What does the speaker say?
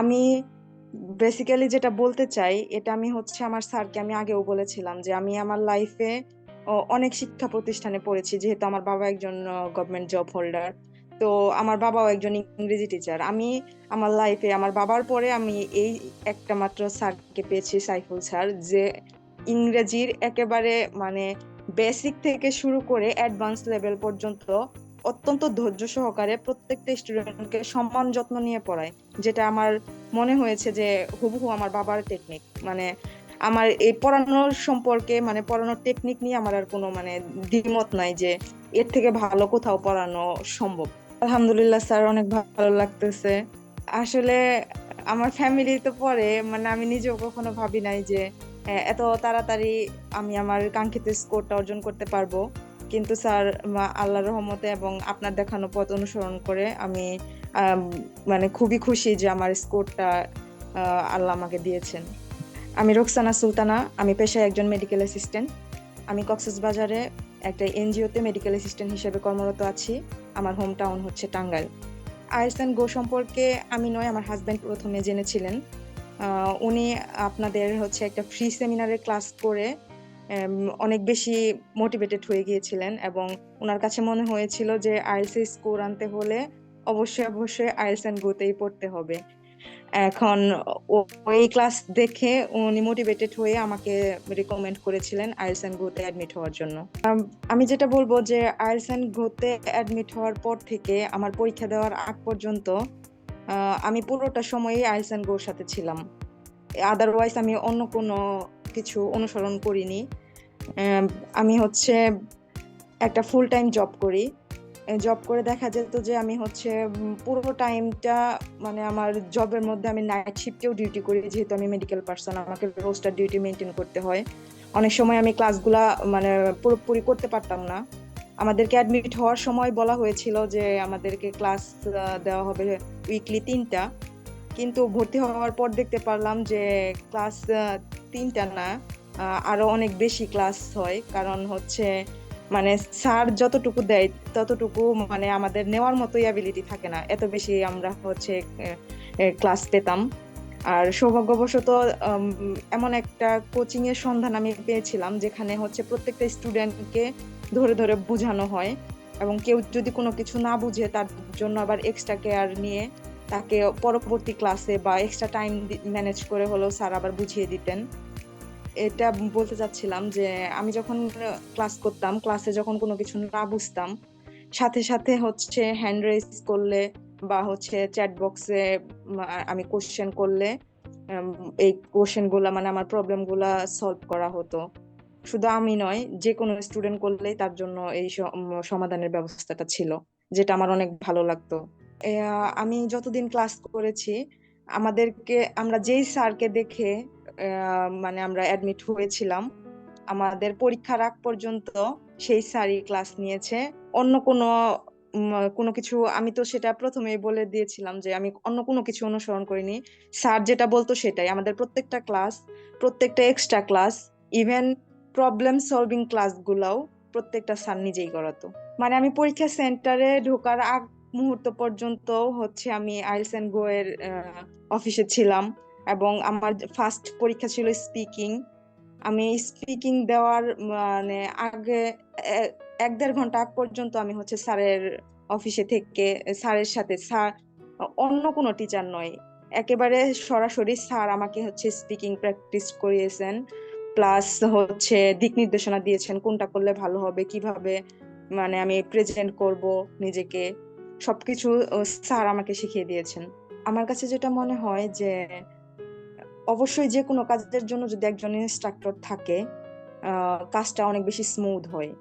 আমি বেসিক্যালি যেটা বলতে চাই, এটা আমি হচ্ছে আমার স্যারকে আমি আগেও বলেছিলাম যে আমি আমার লাইফে অনেক শিক্ষা প্রতিষ্ঠানে পড়েছি, যেহেতু আমার বাবা একজন গভর্নমেন্ট জব হোল্ডার তো আমার বাবাও একজন ইংরেজি টিচার আমি আমার লাইফে আমার বাবার পরে আমি এই একটা মাত্র স্যারকে পেয়েছি সাইফুল স্যার, যে ইংরেজির একেবারে মানে বেসিক থেকে শুরু করে অ্যাডভান্স লেভেল পর্যন্ত অত্যন্ত ধৈর্য সহকারে প্রত্যেকটা স্টুডেন্টকে সম্মান যত্ন নিয়ে পড়ায়, যেটা আমার মনে হয়েছে যে হুবহু আমার বাবার টেকনিক মানে আমার এই পড়ানোর সম্পর্কে মানে পড়ানোর টেকনিক নিয়ে আমার আর কোনো মানে দ্বিমত নাই যে এর থেকে ভালো কোথাও পড়ানো সম্ভব। আলহামদুলিল্লাহ স্যার, অনেক ভালো লাগতেছে। আসলে আমার ফ্যামিলি তো পরে মানে আমি নিজেও কখনো ভাবি নাই যে, এত তাড়াতাড়ি আমি আমার কাঙ্ক্ষিত স্কোরটা অর্জন করতে পারব। কিন্তু স্যার আল্লাহর রহমতে এবং আপনার দেখানো পথ অনুসরণ করে আমি মানে খুবই খুশি যে আমার স্কোরটা আল্লাহ আমাকে দিয়েছেন। আমি রোকসানা সুলতানা, আমি পেশায় একজন মেডিকেল অ্যাসিস্ট্যান্ট আমি কক্সেস বাজারে একটা এনজিওতে মেডিকেল অ্যাসিস্ট্যান্ট হিসেবে কর্মরত আছি। আমার হোম টাউন হচ্ছে টাঙ্গাইল। আইসেন গো সম্পর্কে আমি নয়, আমার হাজব্যান্ড প্রথমে জেনেছিলেন। উনি আপনাদের হচ্ছে একটা ফ্রি সেমিনারে ক্লাস করে অনেক বেশি মোটিভেটেড হয়ে গিয়েছিলেন এবং ওনার কাছে মনে হয়েছিল যে আইএলসি স্কোর আনতে হলে অবশ্যই অবশ্যই আইএলস অ্যান্ড গোতেই পড়তে হবে। এখন ওই ক্লাস দেখে উনি মোটিভেটেড হয়ে আমাকে রিকমেন্ড করেছিলেন আইএলস অ্যান্ড গোতে অ্যাডমিট হওয়ার জন্য। আমি যেটা বলব যে আইএলস অ্যান্ড গোতে অ্যাডমিট হওয়ার পর থেকে আমার পরীক্ষা দেওয়ার আগ পর্যন্ত আমি পুরোটা সময়ই আইএলস অ্যান্ড গোর সাথে ছিলাম। আদারওয়াইজ আমি অন্য কোনো কিছু অনুসরণ করিনি। আমি হচ্ছে একটা ফুল টাইম জব করি। জব করে দেখা যেত যে আমি হচ্ছে পুরো টাইমটা মানে আমার জবের মধ্যে আমি নাইট শিফটেও ডিউটি করি, যেহেতু আমি মেডিকেল পার্সন আমাকে রোস্টার ডিউটি মেনটেন করতে হয়। অনেক সময় আমি ক্লাসগুলা মানে পুরোপুরি করতে পারতাম না। আমাদেরকে অ্যাডমিট হওয়ার সময় বলা হয়েছিল যে আমাদেরকে ক্লাস দেওয়া হবে উইকলি তিনটা। কিন্তু ভর্তি হওয়ার পর দেখতে পারলাম যে ক্লাস তিনটা না আরও অনেক বেশি ক্লাস হয়। কারণ হচ্ছে মানে স্যার যতটুকু দেয়, ততটুকু মানে আমাদের নেওয়ার মতোই অ্যাবিলিটি থাকে না। এত বেশি আমরা হচ্ছে ক্লাস পেতাম। আর সৌভাগ্যবশত এমন একটা কোচিং এর সন্ধান আমি পেয়েছিলাম, যেখানে হচ্ছে প্রত্যেকটা স্টুডেন্টকে ধরে ধরে বোঝানো হয়। এবং কেউ যদি কোনো কিছু না বুঝে, তার জন্য আবার এক্সট্রা কেয়ার নিয়ে তাকে পরবর্তী ক্লাসে বা এক্সট্রা টাইম ম্যানেজ করে হলেও স্যার আবার বুঝিয়ে দিতেন। এটা বলতে চাচ্ছিলাম যে, আমি যখন ক্লাস করতাম ক্লাসে যখন কোনো কিছু না বুঝতাম, সাথে সাথে হচ্ছে হ্যান্ড রেস করলে বা হচ্ছে চ্যাট বক্সে আমি কোশ্চেন করলে এই কোশ্চেনগুলা মানে আমার প্রবলেমগুলা সলভ করা হতো। শুধু আমি নয়, যে কোনো স্টুডেন্ট করলেই তার জন্য এই সমাধানের ব্যবস্থাটা ছিল, যেটা আমার অনেক ভালো লাগতো। আমি যতদিন ক্লাস করেছি, আমাদেরকে, আমরা যেই স্যারকে দেখে মানে আমরা অ্যাডমিট হয়েছিলাম, আমাদের পরীক্ষার আগ পর্যন্ত সেই স্যারই ক্লাস নিয়েছে। অন্য কোনো কোনো কিছু, আমি তো সেটা প্রথমেই বলে দিয়েছিলাম যে, আমি অন্য কোনো কিছু অনুসরণ করিনি। স্যার যেটা বলতো সেটাই, আমাদের প্রত্যেকটা ক্লাস, প্রত্যেকটা extra class even problem solving ক্লাসগুলাও প্রত্যেকটা স্যার নিজেই করাতো। মানে আমি পরীক্ষা সেন্টারে ঢোকার আগ মুহূর্ত পর্যন্ত হচ্ছে আমি আইলস এন্ড গো এর অফিসে ছিলাম এবং আমার ফার্স্ট পরীক্ষা ছিল স্পিকিং। আমি স্পিকিং দেওয়ার মানে আগে এক দেড় ঘণ্টা আগ পর্যন্ত আমি হচ্ছে স্যারের অফিসে থেকে, স্যারের সাথে, স্যার, অন্য কোনো টিচার নয় একেবারে সরাসরি স্যার আমাকে হচ্ছে স্পিকিং প্র্যাকটিস করিয়েছেন, প্লাস হচ্ছে দিক নির্দেশনা দিয়েছেন কোনটা করলে ভালো হবে, কীভাবে মানে আমি প্রেজেন্ট করব নিজেকে। সবকিছু স্যার আমাকে শিখিয়ে দিয়েছেন। আমার কাছে যেটা মনে হয় যে, অবশ্যই যে কোনো কাজের জন্য যদি একজন ইনস্ট্রাক্টর থাকে কাজটা অনেক বেশি স্মুথ হয়।